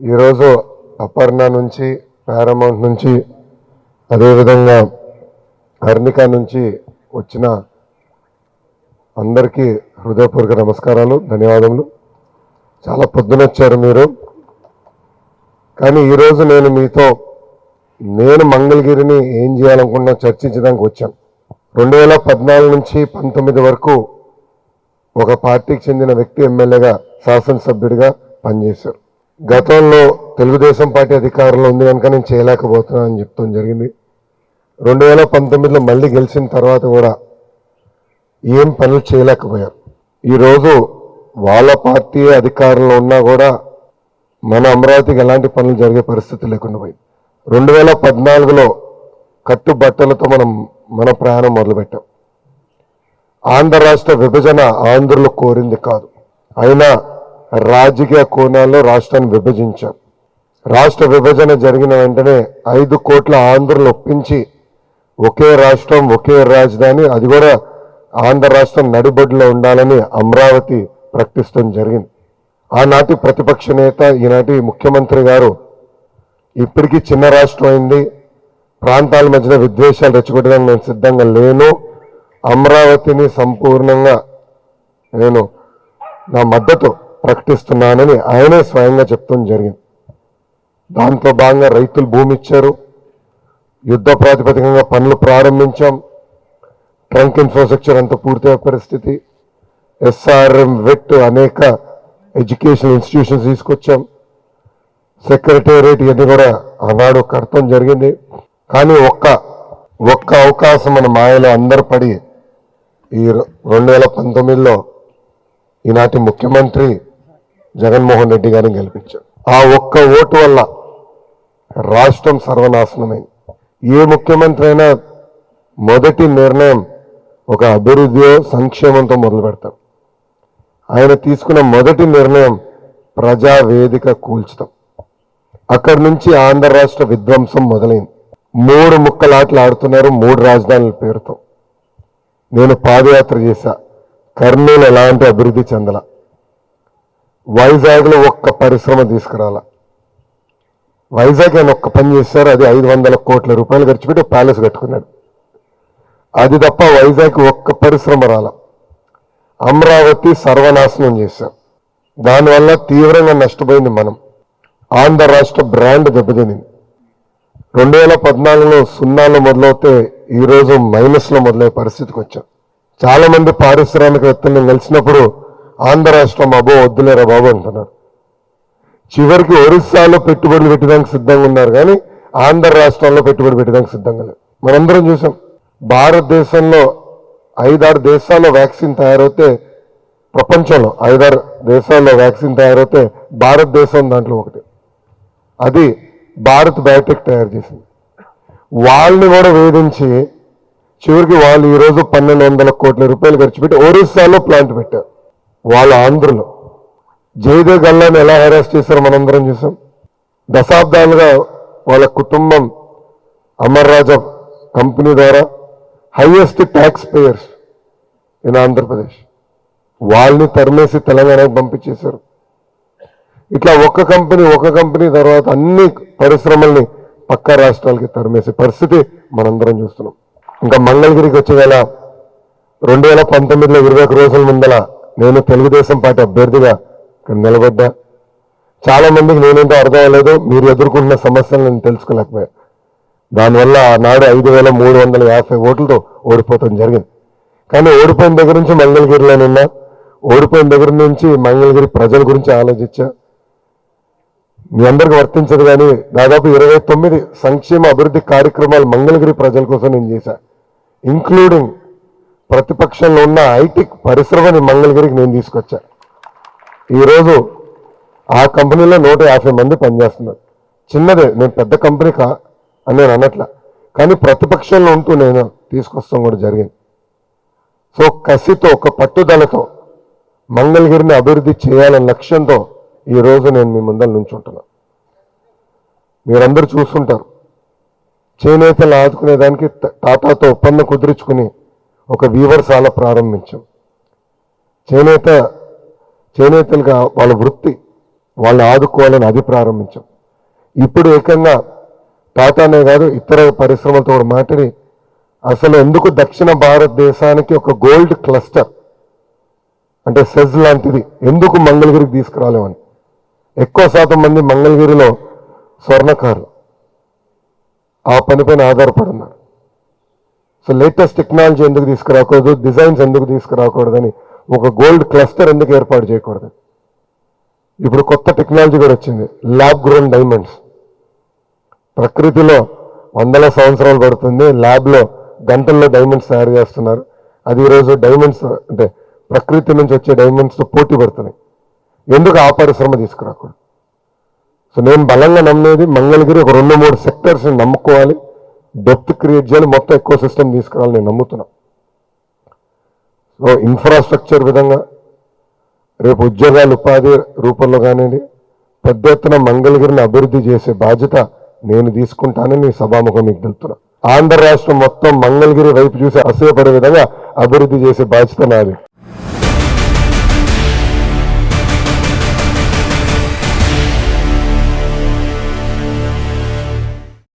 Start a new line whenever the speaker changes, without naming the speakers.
ఈరోజు అపర్ణ నుంచి పారామౌంట్ నుంచి అదేవిధంగా హర్నిక నుంచి వచ్చిన అందరికీ హృదయపూర్వక నమస్కారాలు ధన్యవాదములు. చాలా పొద్దునొచ్చారు మీరు. కానీ ఈరోజు నేను మీతో నేను మంగళగిరిని ఏం చేయాలనుకున్నా చర్చించడానికి వచ్చాను రెండు వేల పద్నాలుగు నుంచి పంతొమ్మిది వరకు ఒక పార్టీకి చెందిన వ్యక్తి ఎమ్మెల్యేగా శాసనసభ్యుడిగా పనిచేశారు. గతంలో తెలుగుదేశం పార్టీ అధికారంలో ఉంది కనుక నేను చేయలేకపోతున్నాను అని చెప్తాం జరిగింది. రెండు వేల పంతొమ్మిదిలో మళ్ళీ గెలిచిన తర్వాత కూడా ఏం పనులు చేయలేకపోయారు. ఈరోజు వాళ్ళ పార్టీ అధికారంలో ఉన్నా కూడా మన అమరావతికి ఎలాంటి పనులు జరిగే పరిస్థితి లేకుండా పోయింది. రెండు వేల పద్నాలుగులో కట్టుబట్టలతో మనం మన ప్రయాణం మొదలుపెట్టాం. ఆంధ్ర రాష్ట్ర విభజన ఆంధ్రులు కోరింది కాదు. అయినా రాజకీయ కోణాల్లో రాష్ట్రాన్ని విభజించాం రాష్ట్ర విభజన జరిగిన వెంటనే ఐదు కోట్ల ఆంధ్రులు ఒప్పించి ఒకే రాష్ట్రం ఒకే రాజధాని అది కూడా ఆంధ్ర రాష్ట్రం నడిబొడ్డులో ఉండాలని అమరావతి ప్రకటిస్తడం జరిగింది. ఆనాటి ప్రతిపక్ష నేత ఈనాటి ముఖ్యమంత్రి గారు ఇప్పటికీ చిన్న రాష్ట్రం అయింది. ప్రాంతాల మధ్యన విద్వేషాలు రెచ్చగొట్టడానికి నేను సిద్ధంగా లేను. అమరావతిని సంపూర్ణంగా నేను నా మద్దతు ప్రకటిస్తున్నానని ఆయనే స్వయంగా చెప్తాం జరిగింది. దాంట్లో భాగంగా రైతులు భూమి ఇచ్చారు యుద్ధ ప్రాతిపదికంగా పనులు ప్రారంభించాం. ట్రంక్ ఇన్ఫ్రాస్ట్రక్చర్ అంత పూర్తయ్యే పరిస్థితి. ఎస్ఆర్ఎం వెట్ అనేక ఎడ్యుకేషన్ ఇన్స్టిట్యూషన్స్ తీసుకొచ్చాం. సెక్రటేరియట్ ఇవన్నీ కూడా ఆనాడు కడతం జరిగింది. కానీ ఒక్క ఒక్క అవకాశం మన మాయలో అందరు పడి ఈ రెండు వేల పంతొమ్మిదిలో ఈనాటి ముఖ్యమంత్రి జగన్మోహన్ రెడ్డి గారిని గెలిపించారు. ఆ ఒక్క ఓటు వల్ల రాష్ట్రం సర్వనాశనమైంది. ఏ ముఖ్యమంత్రి అయినా మొదటి నిర్ణయం ఒక అభివృద్ధియో సంక్షేమంతో మొదలు పెడతాం. ఆయన తీసుకున్న మొదటి నిర్ణయం ప్రజా వేదిక కూల్చడం. అక్కడి నుంచి ఆంధ్ర రాష్ట్ర విధ్వంసం మొదలైంది. మూడు ముక్కలాటలు ఆడుతున్నారు మూడు రాజధానుల పేరుతో. నేను పాదయాత్ర చేశా. కర్నూలు ఎలాంటి అభివృద్ధి చెందల. వైజాగ్లో ఒక్క పరిశ్రమ తీసుకురాల. వైజాగ్ ఆయన ఒక్క పని చేశారు అది ఐదు వందల కోట్ల రూపాయలు ఖర్చు పెట్టి ప్యాలెస్ కట్టుకున్నాడు. అది తప్ప వైజాగ్ ఒక్క పరిశ్రమ రాల. అమరావతి సర్వనాశనం చేశాం. దానివల్ల తీవ్రంగా నష్టపోయింది మనం. ఆంధ్ర రాష్ట్ర బ్రాండ్ దెబ్బతినింది. రెండు వేల పద్నాలుగులో సున్నాలో మొదలవుతే ఈరోజు మైనస్లో మొదలయ్యే పరిస్థితికి వచ్చాం. చాలామంది పారిశ్రామికవేత్తలను కలిసినప్పుడు ఆంధ్ర రాష్ట్రం అబో వద్దులేరా బాబు అంటున్నారు. చివరికి ఒరిస్సాలో పెట్టుబడులు పెట్టడానికి సిద్ధంగా ఉన్నారు కానీ ఆంధ్ర రాష్ట్రంలో పెట్టుబడి పెట్టడానికి సిద్ధంగా లేదు మనందరం చూసాం. భారతదేశంలో ఐదారు దేశాల్లో వ్యాక్సిన్ తయారైతే ప్రపంచంలో ఐదారు దేశాల్లో వ్యాక్సిన్ తయారైతే భారతదేశం దాంట్లో ఒకటి. అది భారత్ బయోటెక్ తయారు చేసింది. వాళ్ళని కూడా వేధించి చివరికి వాళ్ళు ఈరోజు పన్నెండు వందల కోట్ల రూపాయలు ఖర్చు పెట్టి ఒరిస్సాలో ప్లాంట్ పెట్టారు. వాళ్ళ ఆంధ్రలో. జయదేవ్ గల్లాని ఎలా హెరాస్ చేశారో మనందరం చూసాం. దశాబ్దాలుగా వాళ్ళ కుటుంబం అమర్ రాజా కంపెనీ ద్వారా highest tax payers in Andhra Pradesh వాళ్ళని తరిమేసి తెలంగాణకు పంపించేశారు. ఇట్లా ఒక్క కంపెనీ ఒక కంపెనీ తర్వాత అన్ని పరిశ్రమల్ని పక్క రాష్ట్రాలకి తరిమేసే పరిస్థితి మనందరం చూస్తున్నాం. ఇంకా మంగళగిరికి వచ్చే రెండు వేల పంతొమ్మిదిలో ఇరవై ఒక రోజుల ముందల నేను తెలుగుదేశం పార్టీ అభ్యర్థిగా ఇక్కడ నిలబడ్డా చాలామందికి నేనేంటో అర్థం అవ్వలేదు. మీరు ఎదుర్కొంటున్న సమస్యలు నేను తెలుసుకోలేకపోయా. దానివల్ల ఆనాడు ఐదు వేల మూడు వందల యాభై ఓట్లతో ఓడిపోవటం జరిగింది. కానీ ఓడిపోయిన దగ్గర నుంచి మంగళగిరిలో నిన్నా ఓడిపోయిన దగ్గర నుంచి మంగళగిరి ప్రజల గురించి ఆలోచించా. మీ అందరికి వర్తించదు కానీ దాదాపు ఇరవై తొమ్మిది సంక్షేమ అభివృద్ధి కార్యక్రమాలు మంగళగిరి ప్రజల కోసం నేను చేశా. ఇంక్లూడింగ్ ప్రతిపక్షంలో ఉన్న ఐటీ పరిశ్రమని మంగళగిరికి నేను తీసుకొచ్చా. ఈరోజు ఆ కంపెనీలో నూట యాభై మంది పనిచేస్తున్నారు. చిన్నదే నేను పెద్ద కంపెనీ కా అని నేను అనట్లా. కానీ ప్రతిపక్షంలో ఉంటూ నేను తీసుకొస్తాం కూడా జరిగింది. సో కసితో ఒక పట్టుదలతో మంగళగిరిని అభివృద్ధి చేయాలనే లక్ష్యంతో ఈ రోజు నేను మీ ముందర నుంచుంటున్నా. మీరందరూ చూస్తుంటారు చేనేతలు ఆదుకునేదానికి ట- టాటాతో ఒప్పందం కుదుర్చుకుని ఒక వీవర్శాల ప్రారంభించాం. చేనేత చేనేతలుగా వాళ్ళ వృత్తి వాళ్ళని ఆదుకోవాలని అది ప్రారంభించాం. ఇప్పుడు ఏకంగా టాటానే కాదు ఇతర పరిశ్రమలతో కూడా మాట్లాడి అసలు ఎందుకు దక్షిణ భారతదేశానికి ఒక గోల్డ్ క్లస్టర్ అంటే సెజ్ లాంటిది ఎందుకు మంగళగిరికి తీసుకురాలేమని. ఎక్కువ శాతం మంది మంగళగిరిలో స్వర్ణకారులు. ఆ పనిపైన ఆధారపడున్నారు సో లేటెస్ట్ టెక్నాలజీ ఎందుకు తీసుకురాకూడదు? డిజైన్స్ ఎందుకు తీసుకురాకూడదని ఒక గోల్డ్ క్లస్టర్ ఎందుకు ఏర్పాటు చేయకూడదు? ఇప్పుడు కొత్త టెక్నాలజీ కూడా వచ్చింది. ల్యాబ్ గ్రోన్ డైమండ్స్ ప్రకృతిలో వందల సంవత్సరాలు పడుతుంది. ల్యాబ్లో గంటల్లో డైమండ్స్ తయారు చేస్తున్నారు. అది ఈరోజు డైమండ్స్ అంటే ప్రకృతి నుంచి వచ్చే డైమండ్స్తో పోటీ పడుతున్నాయి. ఎందుకు ఆ పరిశ్రమ తీసుకురాకూడదు? సో నేను బలంగా నమ్మేది మంగళగిరి ఒక రెండు మూడు సెక్టర్స్ని నమ్ముకోవాలి. డెప్త్ క్రియేట్ చేయాలి మొత్తం ఎక్కువ సిస్టమ్ తీసుకురావాలి నేను నమ్ముతున్నా. సో ఇన్ఫ్రాస్ట్రక్చర్ విధంగా రేపు ఉద్యోగాలు ఉపాధి రూపంలో కానివ్వండి పెద్ద ఎత్తున మంగళగిరిని అభివృద్ధి చేసే బాధ్యత నేను తీసుకుంటానని సభాముఖం మీకు తెలుపుతున్నా. ఆంధ్ర రాష్ట్రం మొత్తం మంగళగిరి వైపు చూసి అసూయపడే విధంగా అభివృద్ధి చేసే బాధ్యత నాది.